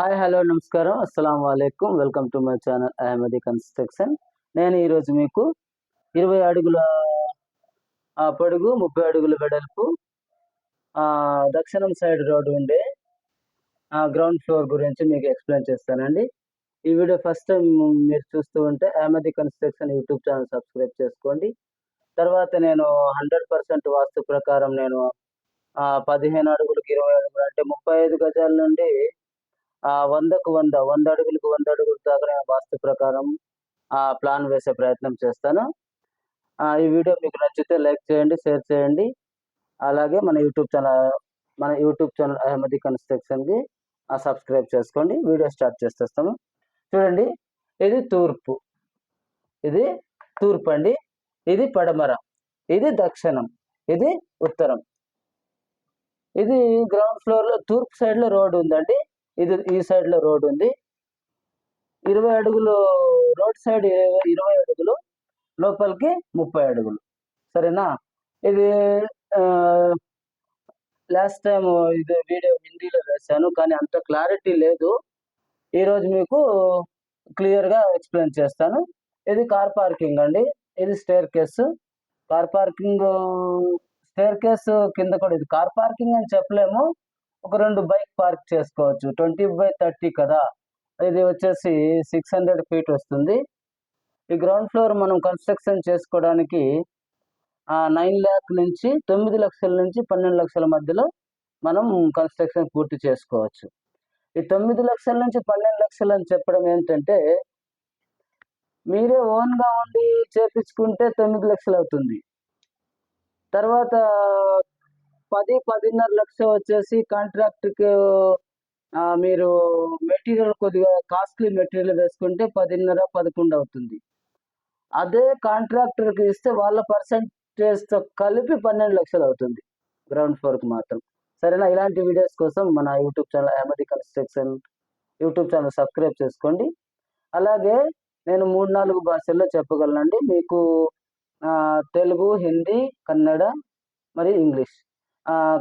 Hi hello నమస్కారం. అస్సలం వాలేకుమ్ welcome to my channel. Ahmadi construction నేను ఈరోజు మీకు ఇరవై అడుగుల ఆ, పొడుగు ముప్పై అడుగుల వెడల్పు ఆ, దక్షిణం సైడ్ రోడ్డు ఉండే గ్రౌండ్ ఫ్లోర్ గురించి మీకు ఎక్స్ప్లెయిన్ చేస్తానండి. ఈ వీడియో ఫస్ట్ టైం మీరు చూస్తూ ఉంటే Ahmadi construction YouTube channel subscribe చేసుకోండి. తర్వాత నేను హండ్రెడ్ పర్సెంట్ వాస్తు ప్రకారం నేను పదిహేను అడుగులకు ఇరవై అడుగులు అంటే ముప్పై ఐదు గజాల నుండి ఆ వందకు వంద వంద అడుగులకు వంద అడుగుల దాకా నేను వాస్తు ప్రకారం ఆ ప్లాన్ వేసే ప్రయత్నం చేస్తాను. ఆ, ఈ వీడియో మీకు నచ్చితే లైక్ చేయండి షేర్ చేయండి. అలాగే మన యూట్యూబ్ ఛానల్ మన యూట్యూబ్ ఛానల్ అహ్మది కన్స్ట్రక్షన్కి సబ్స్క్రైబ్ చేసుకోండి. వీడియో స్టార్ట్ చేసేస్తాము. చూడండి ఇది తూర్పు. ఇది తూర్పు అండి. ఇది పడమర. ఇది దక్షిణం. ఇది ఉత్తరం. ఇది గ్రౌండ్ ఫ్లోర్లో తూర్పు సైడ్లో రోడ్ ఉందండి. ఇది ఈ సైడ్లో రోడ్ ఉంది. ఇరవై అడుగులు రోడ్ సైడ్ ఇరవై- ఇరవై అడుగులు లోపలికి ముప్పై అడుగులు. సరేనా? ఇది లాస్ట్ టైం ఇది వీడియో హిందీలో వేశాను కానీ అంత క్లారిటీ లేదు. ఈరోజు మీకు క్లియర్గా ఎక్స్ప్లెయిన్ చేస్తాను. ఇది కార్ పార్కింగ్ అండి. ఇది staircase car parking staircase కింద కూడా ఇది కార్ పార్కింగ్ అని చెప్పలేము. ఒక రెండు బైక్ పార్క్ చేసుకోవచ్చు. ట్వంటీ బై థర్టీ కదా? ఇది వచ్చేసి సిక్స్ హండ్రెడ్ ఫీట్ వస్తుంది. ఈ గ్రౌండ్ ఫ్లోర్ మనం కన్స్ట్రక్షన్ చేసుకోవడానికి నైన్ ల్యాక్ నుంచి తొమ్మిది లక్షల నుంచి పన్నెండు లక్షల మధ్యలో మనం కన్స్ట్రక్షన్ పూర్తి చేసుకోవచ్చు. ఈ తొమ్మిది లక్షల నుంచి పన్నెండు లక్షలు అని చెప్పడం ఏంటంటే మీరే ఓన్గా ఉండి చేపించుకుంటే తొమ్మిది లక్షలు అవుతుంది. తర్వాత పది పదిన్నర లక్ష వచ్చేసి కాంట్రాక్ట్కి మీరు మెటీరియల్ కొద్దిగా కాస్ట్లీ మెటీరియల్ వేసుకుంటే పదిన్నర పదకొండు అవుతుంది. అదే కాంట్రాక్టర్కి ఇస్తే వాళ్ళ పర్సంటేజ్తో కలిపి పన్నెండు లక్షలు అవుతుంది. గ్రౌండ్ ఫ్లోర్కి మాత్రం. సరేనా? ఇలాంటి వీడియోస్ కోసం మన YouTube channel Ahmadi construction YouTube channel subscribe చేసుకోండి. అలాగే నేను మూడు నాలుగు భాషల్లో చెప్పగలనండి. మీకు తెలుగు హిందీ కన్నడ మరియు ఇంగ్లీష్.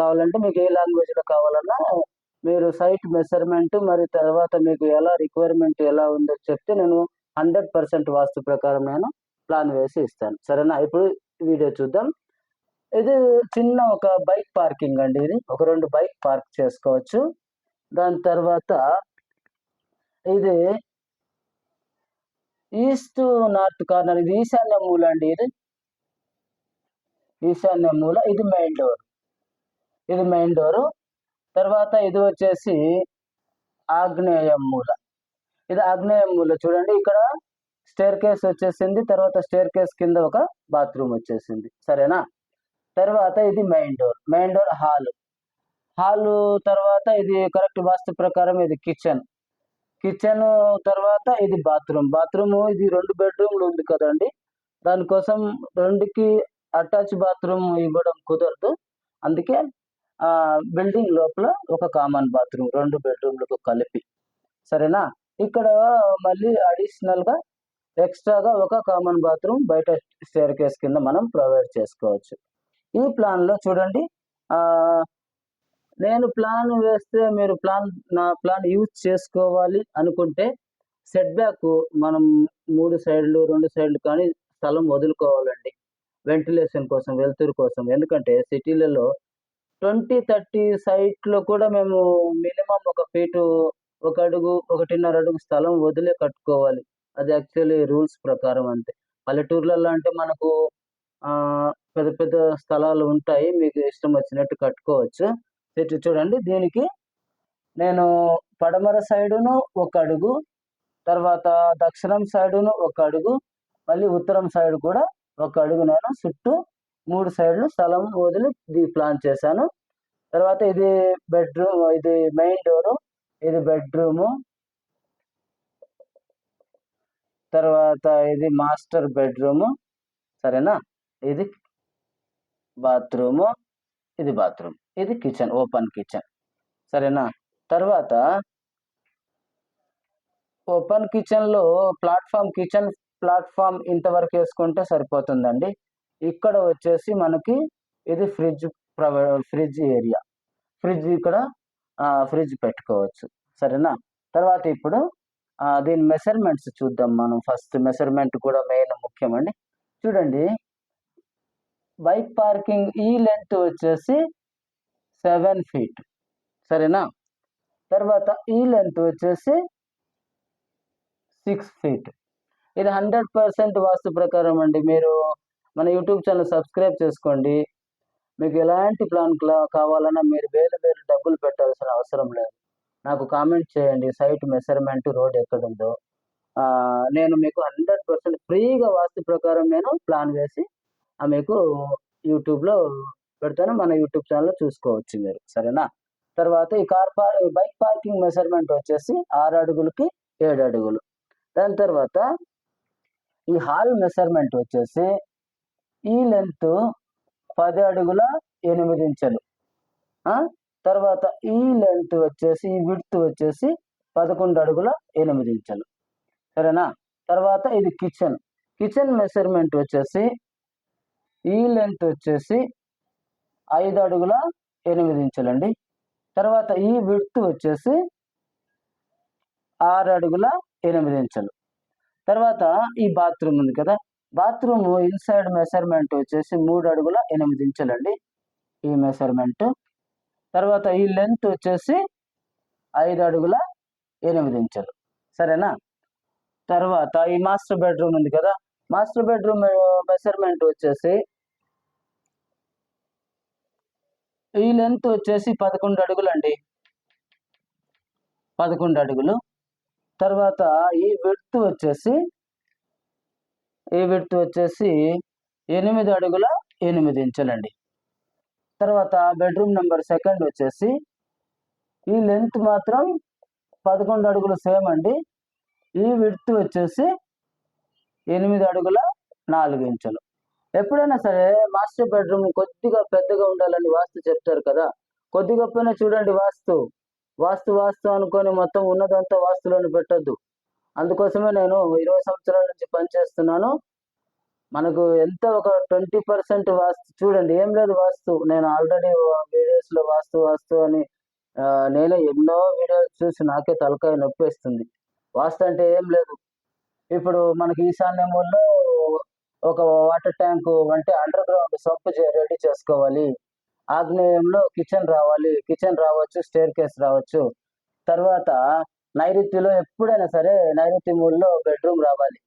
కావాలంటే మీకు ఏ లాంగ్వేజ్లో కావాలన్నా మీరు సైట్ మెజర్మెంట్ మరి తర్వాత మీకు ఎలా రిక్వైర్మెంట్ ఎలా ఉందో చెప్తే నేను హండ్రెడ్ పర్సెంట్ వాస్తు ప్రకారం నేను ప్లాన్ వేసి ఇస్తాను. సరేనా? ఇప్పుడు వీడియో చూద్దాం. ఇది చిన్న ఒక బైక్ పార్కింగ్ అండి ఇది. ఒక రెండు బైక్ పార్క్ చేసుకోవచ్చు. దాని తర్వాత ఇది ఈస్ట్ నార్త్ కార్నర్ ఇది ఈశాన్య మూల అండి ఇది. ఈశాన్య మూల ఇది మెయిన్ డోర్ ఇది మెయిన్ డోరు తర్వాత ఇది వచ్చేసి ఆగ్నేయ మూల. ఇది ఆగ్నేయ మూల. చూడండి ఇక్కడ స్టేర్ కేస్ వచ్చేసింది. తర్వాత స్టేర్ కేస్ కింద ఒక బాత్రూమ్ వచ్చేసింది. సరేనా? తర్వాత ఇది main door main door hall hall తర్వాత ఇది కరెక్ట్ వాస్తు ప్రకారం ఇది కిచెన్ కిచెన్ తర్వాత ఇది బాత్రూమ్ బాత్రూమ్ ఇది రెండు బెడ్రూమ్లు ఉంది కదండి. దానికోసం రెండుకి అటాచ్ బాత్రూమ్ ఇవ్వడం కుదరదు. అందుకే బిల్డింగ్ లోపల ఒక కామన్ బాత్రూమ్ రెండు బెడ్రూమ్లకు కలిపి. సరేనా? ఇక్కడ మళ్ళీ అడిషనల్గా ఎక్స్ట్రాగా ఒక కామన్ బాత్రూమ్ బయట స్టేర్ కేస్ కింద మనం ప్రొవైడ్ చేసుకోవచ్చు. ఈ ప్లాన్లో చూడండి. నేను ప్లాన్ వేస్తే మీరు ప్లాన్ నా ప్లాన్ యూజ్ చేసుకోవాలి అనుకుంటే సెట్ బ్యాక్ మనం మూడు సైడ్లు రెండు సైడ్లు కానీ స్థలం వదులుకోవాలండి. వెంటిలేషన్ కోసం వెలుతురు కోసం. ఎందుకంటే సిటీలలో ట్వంటీ థర్టీ సైట్లో కూడా మేము మినిమం ఒక ఫీటు ఒక అడుగు ఒకటిన్నర అడుగు స్థలం వదిలే కట్టుకోవాలి. అది యాక్చువల్లీ రూల్స్ ప్రకారం అంతే. పల్లెటూర్లలో అంటే మనకు పెద్ద పెద్ద స్థలాలు ఉంటాయి. మీకు ఇష్టం వచ్చినట్టు కట్టుకోవచ్చు. ఇటు చూడండి దీనికి నేను పడమర సైడును ఒక అడుగు తర్వాత దక్షిణం సైడును ఒక అడుగు మళ్ళీ ఉత్తరం సైడ్ కూడా ఒక అడుగు నేను చుట్టూ మూడు సైడ్లు స్థలం వదిలి ఇది ప్లాన్ చేశాను. తర్వాత ఇది బెడ్రూమ్ ఇది మెయిన్ డోరు ఇది బెడ్రూము తర్వాత ఇది మాస్టర్ బెడ్రూము సరేనా? ఇది బాత్రూము ఇది బాత్రూమ్ ఇది కిచెన్ ఓపెన్ కిచెన్ సరేనా? తర్వాత ఓపెన్ కిచెన్లో ప్లాట్ఫామ్ కిచెన్ ప్లాట్ఫామ్ ఇంతవరకు వేసుకుంటే సరిపోతుందండి. ఇక్కడ వచ్చేసి మనకి ఇది ఫ్రిడ్జ్ ఫ్రిడ్జ్ ఏరియా. ఫ్రిడ్జ్ ఇక్కడ ఫ్రిడ్జ్ పెట్టుకోవచ్చు. సరేనా? తర్వాత ఇప్పుడు దీని మెజర్మెంట్స్ చూద్దాం మనం ఫస్ట్. మెజర్మెంట్ కూడా మెయిన్ ముఖ్యమండి. చూడండి. బైక్ పార్కింగ్ ఈ లెంత్ వచ్చేసి సెవెన్ ఫీట్. సరేనా? తర్వాత ఈ లెంత్ వచ్చేసి సిక్స్ ఫీట్. ఇది హండ్రెడ్ పర్సెంట్ వాస్తు ప్రకారం అండి. మీరు మన యూట్యూబ్ ఛానల్ సబ్స్క్రైబ్ చేసుకోండి. మీకు ఎలాంటి ప్లాన్ కావాలన్నా మీరు వేలు వేలు డబ్బులు పెట్టాల్సిన అవసరం లేదు. నాకు కామెంట్ చేయండి. సైట్ మెజర్మెంట్ రోడ్ ఎక్కడ ఉందో నేను మీకు హండ్రెడ్ పర్సెంట్ ఫ్రీగా వాస్తు ప్రకారం నేను ప్లాన్ వేసి ఆ మీకు యూట్యూబ్లో పెడతాను. మన యూట్యూబ్ ఛానల్లో చూసుకోవచ్చు మీరు. సరేనా? తర్వాత ఈ కార్ పార్ బైక్ పార్కింగ్ మెజర్మెంట్ వచ్చేసి ఆరు అడుగులకి ఏడు అడుగులు. దాని తర్వాత ఈ హాల్ మెజర్మెంట్ వచ్చేసి ఈ లెంత్ పది అడుగుల ఎనిమిది ఇంచులు. తర్వాత ఈ లెంత్ వచ్చేసి ఈ విడ్త్ వచ్చేసి పదకొండు అడుగుల ఎనిమిది ఇంచులు. సరేనా? తర్వాత ఇది కిచెన్. కిచెన్ మెజర్మెంట్ వచ్చేసి ఈ లెంత్ వచ్చేసి ఐదు అడుగుల ఎనిమిది ఇంచులండి. తర్వాత ఈ విడ్త్ వచ్చేసి ఆరు అడుగుల ఎనిమిది ఇంచులు. తర్వాత ఈ బాత్రూమ్ ఉంది కదా బాత్రూమ్ ఇన్సైడ్ మెజర్మెంట్ వచ్చేసి మూడు అడుగుల ఎనిమిది ఇంచులండి. ఈ మెజర్మెంట్ తర్వాత ఈ లెంత్ వచ్చేసి ఐదు అడుగుల ఎనిమిది ఇంచులు. సరేనా? తర్వాత ఈ మాస్టర్ బెడ్రూమ్ ఉంది కదా? మాస్టర్ బెడ్రూమ్ మెజర్మెంట్ వచ్చేసి ఈ లెంత్ వచ్చేసి పదకొండు అడుగులండి. పదకొండు అడుగులు. తర్వాత ఈ విడ్త్ వచ్చేసి ఈ విడ్త్ వచ్చేసి ఎనిమిది అడుగుల ఎనిమిది ఇంచులండి. తర్వాత బెడ్రూమ్ నెంబర్ సెకండ్ వచ్చేసి ఈ లెంత్ మాత్రం పదకొండు అడుగులు సేమ్ అండి. ఈ విడ్త్ వచ్చేసి ఎనిమిది అడుగుల నాలుగు ఇంచులు. ఎప్పుడైనా సరే మాస్టర్ బెడ్రూమ్ కొద్దిగా పెద్దగా ఉండాలని వాస్తు చెప్తారు కదా. కొద్దిగా చూడండి వాస్తు. వాస్తు వాస్తు అనుకొని మొత్తం ఉన్నదంతా వాస్తులోని పెట్టద్దు. అందుకోసమే నేను ఇరవై సంవత్సరాల నుంచి పనిచేస్తున్నాను. మనకు ఎంత ఒక ట్వంటీ పర్సెంట్ వాస్తు చూడండి ఏం లేదు వాస్తు. నేను ఆల్రెడీ వీడియోస్లో వాస్తు వాస్తు అని నేనే ఎన్నో వీడియోస్ చూసి నాకే తలకాయ నొప్పేస్తుంది. వాస్తు అంటే ఏం లేదు. ఇప్పుడు మనకి ఈశాన్యంలో ఒక వాటర్ ట్యాంక్ అంటే అండర్ గ్రౌండ్ సంప్ రెడీ చేసుకోవాలి. ఆగ్నేయంలో కిచెన్ రావాలి. కిచెన్ రావచ్చు స్టేర్ కేస్ రావచ్చు. తర్వాత నైరుతిలో ఎప్పుడైనా సరే నైరుతి మూలలో బెడ్రూమ్ రావాలి.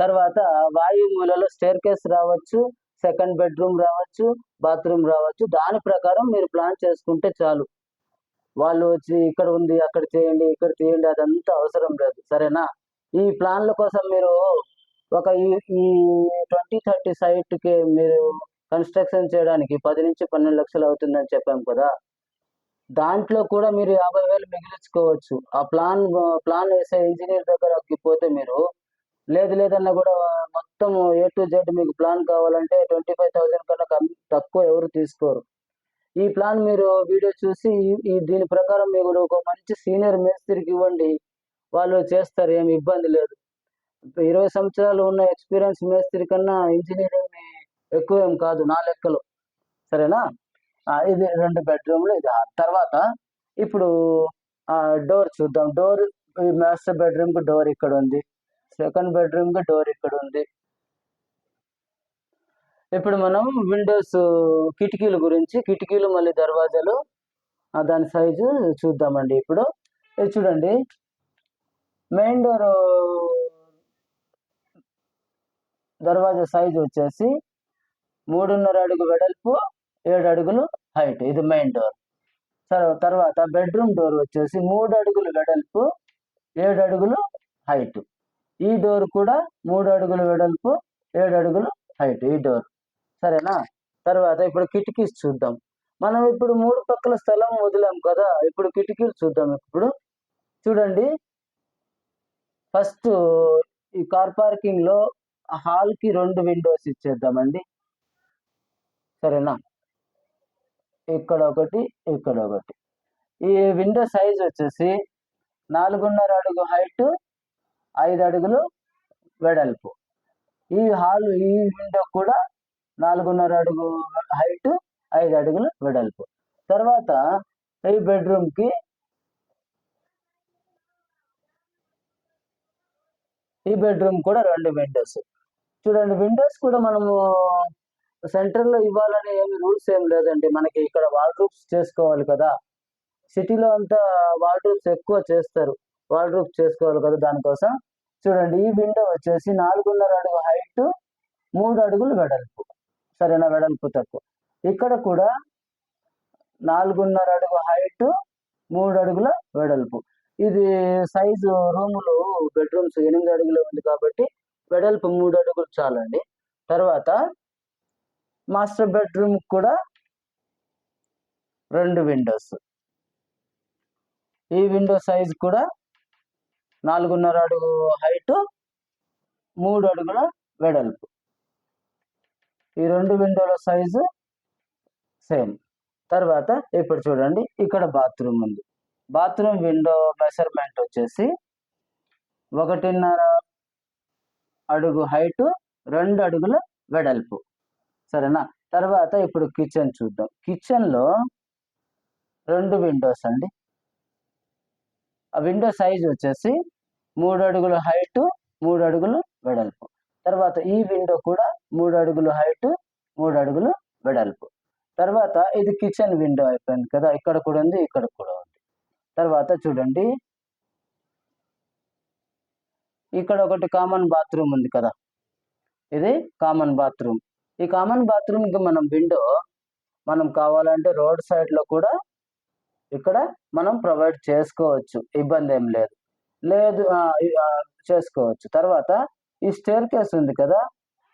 తర్వాత వాయు మూలలో స్టేర్ కేస్ రావచ్చు సెకండ్ బెడ్రూమ్ రావచ్చు బాత్రూమ్ రావచ్చు. దాని ప్రకారం మీరు ప్లాన్ చేసుకుంటే చాలు. వాళ్ళు వచ్చి ఇక్కడ ఉంది అక్కడ చేయండి ఇక్కడ చేయండి అదంతా అవసరం లేదు. సరేనా? ఈ ప్లాన్ల కోసం మీరు ఒక ఈ ట్వంటీ థర్టీ సైట్కి మీరు కన్స్ట్రక్షన్ చేయడానికి పది నుంచి పన్నెండు లక్షలు అవుతుందని చెప్పాం కదా. దాంట్లో కూడా మీరు యాభై వేలు మిగిలించుకోవచ్చు. ఆ ప్లాన్ ప్లాన్ వేసే ఇంజనీర్ దగ్గరకి పోతే మీరు లేదు లేదన్నా కూడా మొత్తం ఏ టు జెడ్ మీకు ప్లాన్ కావాలంటే ట్వంటీ ఫైవ్ థౌజండ్ కన్నా తక్కువ ఎవరు తీసుకోరు. ఈ ప్లాన్ మీరు వీడియో చూసి ఈ- దీని ప్రకారం మీరు ఒక మంచి సీనియర్ మేస్త్రికి ఇవ్వండి. వాళ్ళు చేస్తారు ఏమి ఇబ్బంది లేదు. ఇరవై సంవత్సరాలు ఉన్న ఎక్స్పీరియన్స్ మేస్త్రి కన్నా ఇంజనీరింగ్ ఎక్కువ ఏం కాదు నా లెక్కలు. సరేనా? ఇది రెండు బెడ్రూమ్లు ఇది హాల్. తర్వాత ఇప్పుడు డోర్ చూద్దాం. డోర్ ఈ మాస్టర్ బెడ్రూమ్కి డోర్ ఇక్కడ ఉంది. సెకండ్ బెడ్రూమ్కి డోర్ ఇక్కడ ఉంది. ఇప్పుడు మనం విండోస్ కిటికీల గురించి కిటికీలు మళ్ళీ దర్వాజాలు దాని సైజు చూద్దామండి ఇప్పుడు. ఇది చూడండి. మెయిన్ డోర్ దర్వాజా సైజు వచ్చేసి మూడున్నర అడుగు వెడల్పు ఏడు అడుగులు హైట్ ఇది మెయిన్ డోర్ సరే తర్వాత బెడ్రూమ్ డోర్ వచ్చేసి మూడు అడుగులు వెడల్పు ఏడు అడుగులు హైట్ ఈ డోర్ కూడా మూడు అడుగులు వెడల్పు ఏడు అడుగులు హైట్ ఈ డోర్ సరేనా? తర్వాత ఇప్పుడు కిటికీస్ చూద్దాం. మనం ఇప్పుడు మూడు పక్కల స్థలం వదిలాం కదా ఇప్పుడు కిటికీలు చూద్దాం ఇప్పుడు. చూడండి. ఫస్ట్ ఈ కార్ పార్కింగ్లో హాల్కి రెండు విండోస్ ఇచ్చేద్దామండి. సరేనా? ఇక్కడ ఒకటి ఇక్కడ ఒకటి ఈ విండో సైజ్ వచ్చేసి నాలుగున్నర అడుగు హైట్ ఐదు అడుగులు వెడల్పు. ఈ హాల్ ఈ విండో కూడా నాలుగున్నర అడుగు హైట్ ఐదు అడుగులు వెడల్పు. తర్వాత ఈ బెడ్రూమ్కి ఈ బెడ్రూమ్ కూడా రెండు విండోస్. చూడండి విండోస్ కూడా మనము సెంటర్లో ఇవ్వాలని ఏమి రూల్స్ ఏం లేదండి. మనకి ఇక్కడ వార్డ్రూప్స్ చేసుకోవాలి కదా. సిటీలో అంతా వాల్డ్రూప్స్ ఎక్కువ చేస్తారు. వార్డ్రూప్స్ చేసుకోవాలి కదా దానికోసం. చూడండి ఈ విండో వచ్చేసి నాలుగున్నర అడుగు హైట్ మూడు అడుగులు వెడల్పు. సరేనా? వెడల్పు తక్కువ. ఇక్కడ కూడా నాలుగున్నర అడుగు హైట్ మూడు అడుగుల వెడల్పు. ఇది సైజు రూములు బెడ్రూమ్స్ ఎనిమిది అడుగులు ఉంది కాబట్టి వెడల్పు మూడు అడుగులు చాలండి. తర్వాత మాస్టర్ బెడ్రూమ్ కూడా రెండు విండోస్. ఈ విండో సైజ్ కూడా నాలుగున్నర అడుగు హైట్ మూడు అడుగుల వెడల్పు. ఈ రెండు విండోల సైజు సేమ్. తర్వాత ఇప్పుడు చూడండి ఇక్కడ బాత్రూమ్ ఉంది. బాత్రూమ్ విండో మెజర్మెంట్ వచ్చేసి ఒకటిన్నర అడుగు హైట్ రెండు అడుగుల వెడల్పు. సరేనా? తర్వాత ఇప్పుడు కిచెన్ చూద్దాం. కిచెన్లో రెండు విండోస్ అండి. ఆ విండో సైజ్ వచ్చేసి మూడు అడుగుల హైట్ మూడు అడుగులు వెడల్పు. తర్వాత ఈ విండో కూడా మూడు అడుగులు హైట్ మూడు అడుగులు వెడల్పు. తర్వాత ఇది కిచెన్ విండో అయిపోయింది కదా ఇక్కడ కూడా ఉంది ఇక్కడ కూడా ఉంది. తర్వాత చూడండి. ఇక్కడ ఒకటి కామన్ బాత్రూమ్ ఉంది కదా. ఇది కామన్ బాత్రూమ్. ఈ కామన్ బాత్రూమ్కి మనం విండో మనం కావాలంటే రోడ్ సైడ్లో కూడా ఇక్కడ మనం ప్రొవైడ్ చేసుకోవచ్చు. ఇబ్బంది ఏం లేదు. లేదు చేసుకోవచ్చు. తర్వాత ఈ స్టేర్ కేస్ ఉంది కదా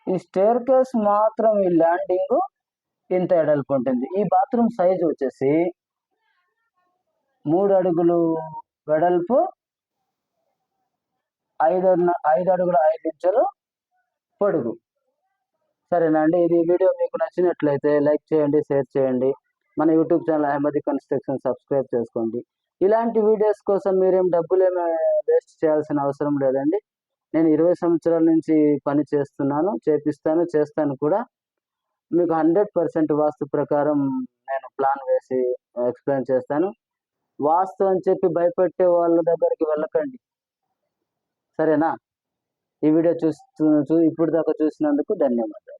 ఈ స్టేర్ కేస్ మాత్రం ఈ ల్యాండింగ్ ఇంత ఎడల్పు ఉంటుంది. ఈ బాత్రూమ్ సైజ్ వచ్చేసి మూడు అడుగులు వెడల్పు ఐదు ఐదు అడుగుల ఐదు ఇంచులు పొడుగు. సరేనా అండి. ఇది వీడియో మీకు నచ్చినట్లయితే లైక్ చేయండి షేర్ చేయండి. మన YouTube channel Ahmadi construction subscribe చేసుకోండి. ఇలాంటి వీడియోస్ కోసం మీరేం డబ్బులు ఏమి వేస్ట్ చేయాల్సిన అవసరం లేదండి. నేను ఇరవై సంవత్సరాల నుంచి పని చేస్తున్నాను చేపిస్తాను చేస్తాను కూడా. మీకు హండ్రెడ్ పర్సెంట్ వాస్తు ప్రకారం నేను ప్లాన్ వేసి ఎక్స్ప్లెయిన్ చేస్తాను. వాస్తు అని చెప్పి భయపెట్టే వాళ్ళ దగ్గరికి వెళ్ళకండి. సరేనా? ఈ వీడియో చూస్తూ ఇప్పుడు దాకా చూసినందుకు ధన్యవాదాలు.